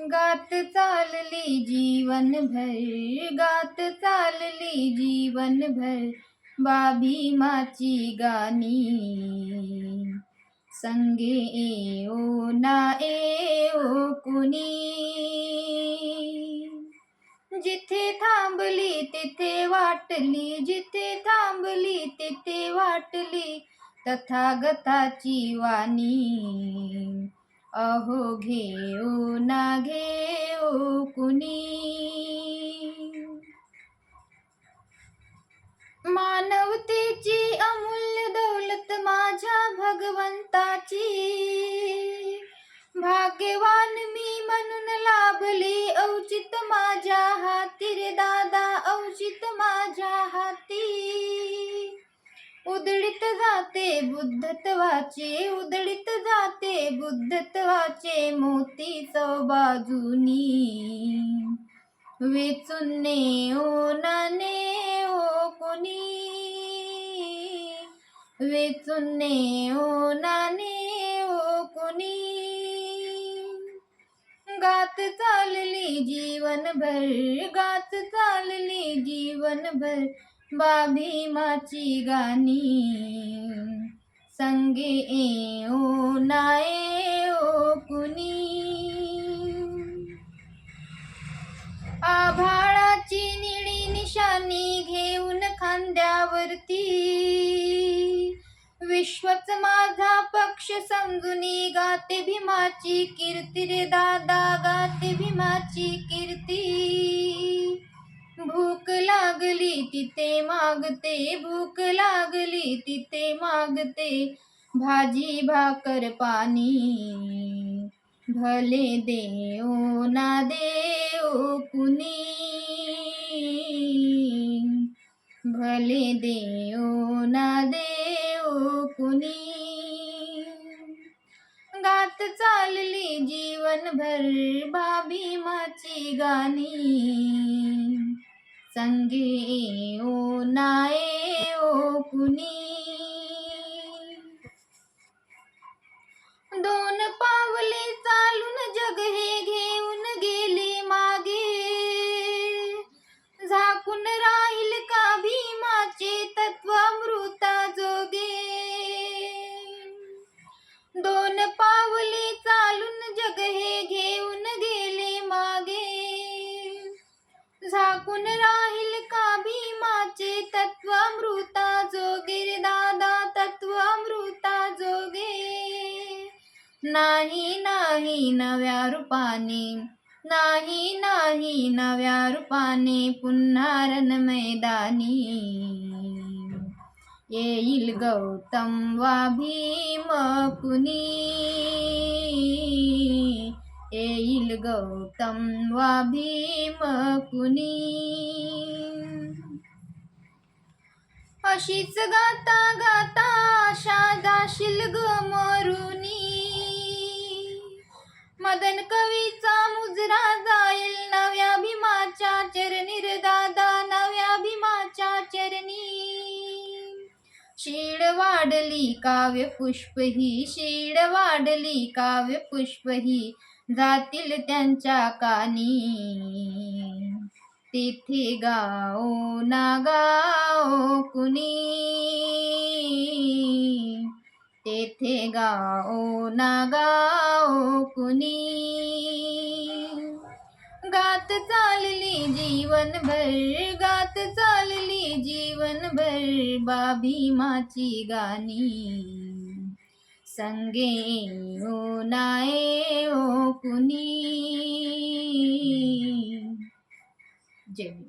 गात चालली जीवन भर गात चालली जीवन भर बाबी माची गाणी. संगे ओ ना ए ओ कुणी. जिथे थांबली तिथे वाटली जिथे थांबली तिथे वाटली तथागताची वाणी. अहो घेऊ ना घेऊ कुणी? मानवतेची अमूल्य दौलत माझ्या भगवंताची. भाग्यवान मी म्हणून लाभली औचित माझ्या हाती रे दादा औचित माझ्या हाती. उदळीत जाते बुद्धत्वाचे उदळीत बुद्धत्वाचे मोती बाजूनी वेचून ओ नाने ओ कोणी. वेचून ओ नाने ओ कोणी. गात चालली जीवनभर गात चालली जीवनभर बाभी माची गाणी. संगे ए ओ नाए ओ कुणी आभाळाची निळी निशाणी घेऊन खांद्यावरती. विश्वच माझा पक्ष समजुनी गाते भीमाची कीर्ती रे दादा गाते भीमाची कीर्ती. लागली तिथे मागते भूक लागली तिथे मागते. भाजी भाकर पाणी भले देओ ना देओ कुणी. भले देओ ना देओ कुणी. गात चालली जीवनभर बाबी माची गाणी. संगी ओ नाए ओ कुणी तत्वामृता जोगे रे दादा तत्वामृता जोगे नाही नाही नव्या रूपाने नाही नाही नव्या रूपाने पुन्हा रण मैदानी येईल गौतम वा भीम कुणी येईल गौतम वा भीम कुणी अशीच गाता गाता आशा जाशील ग मरुनी. मदन कवीचा मुजरा जाईल नव्या भीमाच्या चरणी दादा नव्या भीमाच्या चरणी. शीड वाढली काव्य पुष्प ही शीड वाढली काव्य पुष्प ही जातील त्यांच्या कानी. तिथी गाओ ना गाओ कुणी तेथे गाओ ना गाओ कुणी गात चालली जीवनभर गात चालली जीवनभर बाबी माची गाणी। संगे ओ नाए ओ कुणी जय भीम.